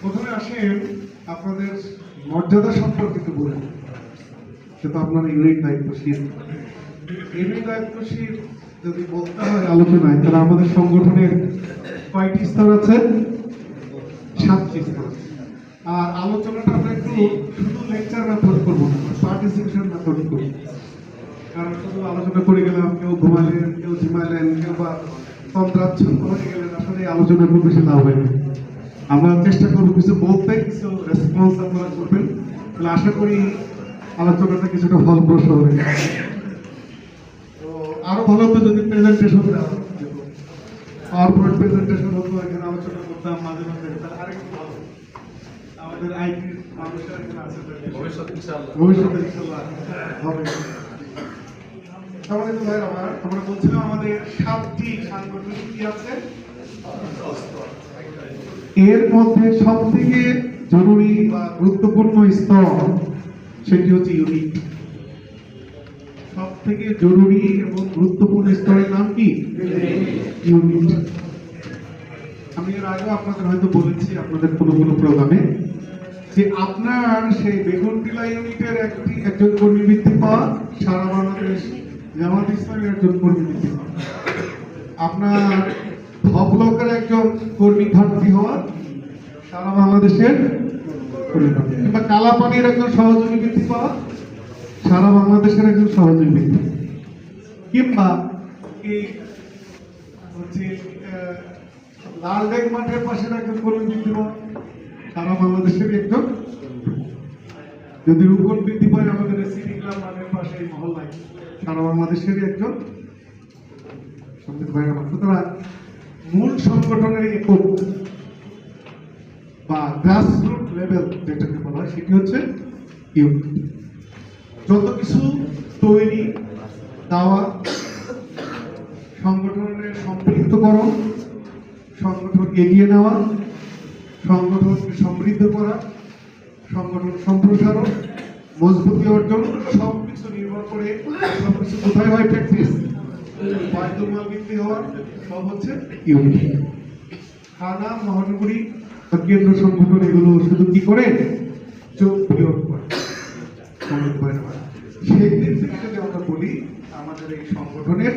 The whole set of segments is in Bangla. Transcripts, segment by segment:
প্রথমে আসেন আপনাদের মর্যাদা সম্পর্কে একটু বলুন সেটা ইউনিট দায়িত্বশীল। ইউনিট দায়িত্বশীল যদি বলতে হয় আলোচনায়, তাহলে আমাদের সংগঠনের কয়টি স্তর আছে? সাতটি স্তর। আর আলোচনাটা আমরা একটু শুধু লেকচার মেথড করব পার্টিসিপেশন মেথড করব। কারণ শুধু আলোচনা করে গেলাম, কেউ ঘুমালেন, কেউ ঝিমালেন কেউ বা তন্ত্রাচ্ছন্ন। হয়ে গেলেন এই আলোচনা খুব বেশি লাভ হবে আমরা চেষ্টা করব কিছু বলতে কিছু রেসপন্স আপনারা করবেন। তাহলে আশা করি আলোচনাটা কিছুটা ফলপ্রসূ হবে। তো আরও ভালো হতো যদি প্রেজেন্টেশন পাওয়ার পয়েন্ট প্রেজেন্টেশন হতো এখানে আলোচনা করতাম মাঝে মাঝে আরেকটু ভালো আমাদের আইটি মানুষের এখানে আছে ভবিষ্যতে ভবিষ্যতে ইনশাআল্লাহ। হবে। সম্মানিত ভাইয়ের আমার আমরা বলছিলাম আমাদের সাতটি সাংগঠনিক কি আছে? এর মধ্যে সব থেকে জরুরি বা গুরুত্বপূর্ণ স্তর সেটি হচ্ছে ইউনিট সব থেকে জরুরি এবং গুরুত্বপূর্ণ স্তরের নাম কি? ইউনিট আমি এর আগে আপনাদের হয়তো বলেছি আপনাদের কোনো কোনো প্রোগ্রামে যে আপনার সেই বেগুনটিলা ইউনিটের একটি একজন কর্মী বৃদ্ধি পাওয়া, সারা বাংলাদেশ জামাত ইসলামের একজন কর্মী বৃদ্ধি পাওয়া। আপনার ভবলকের একজন কর্মী ভর্তি হওয়া সারা বাংলাদেশের। কিংবা কালাপানির একজন সহযোগী বৃদ্ধি পাওয়া সারা বাংলাদেশের একজন সহযোগী বৃদ্ধি কিংবা এই হচ্ছে আহ, লালবাগ মাঠের পাশের একজন কর্মী বৃদ্ধি পাওয়া সারা বাংলাদেশের একজন। যদি রূপগণ বৃদ্ধি পায় আমাদের সিটি ক্লাব মাঠের পাশে এই মহল্লায়। সারা বাংলাদেশের একজন। সংগীত আমার। সুতরাং মূল সংগঠনের একক বা গ্রাসরুট লেভেল যেটাকে বলা হয়, সেটি হচ্ছে যত কিছু তৈরি, দেওয়া, সংগঠনের সম্পৃক্তকরণ, সংগঠন এগিয়ে নেওয়া, সংগঠনকে সমৃদ্ধ করা, সংগঠন সম্প্রসারণ, মজবুতি অর্জন সব কিছু নির্ভর করে সব কিছু কোথায় হয় প্র্যাকটিস বায়তুল বৃদ্ধি হওয়া সব হচ্ছে ইউনিট থানা মহানগরী কেন্দ্র সংগঠন এগুলো শুধু কি করে চোখ বিয়োগ করে সমাজ না। সেই দিক থেকে যদি আমরা বলি আমাদের এই সংগঠনের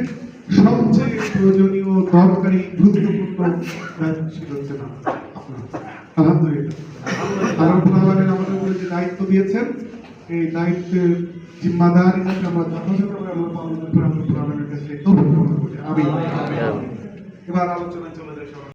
সবচেয়ে প্রয়োজনীয় দরকারি গুরুত্বপূর্ণ দায়িত্বশীল হচ্ছে না আপনারা। আলহামদুলিল্লাহ আলহামদুলিল্লাহ আমাদের উপরে যে দায়িত্ব দিয়েছেন এই দায়িত্বের জিম্মাদারি যাতে আমরা যথাযথভাবে আমরা পালন আমিন। এবার আলোচনায় চলে যাই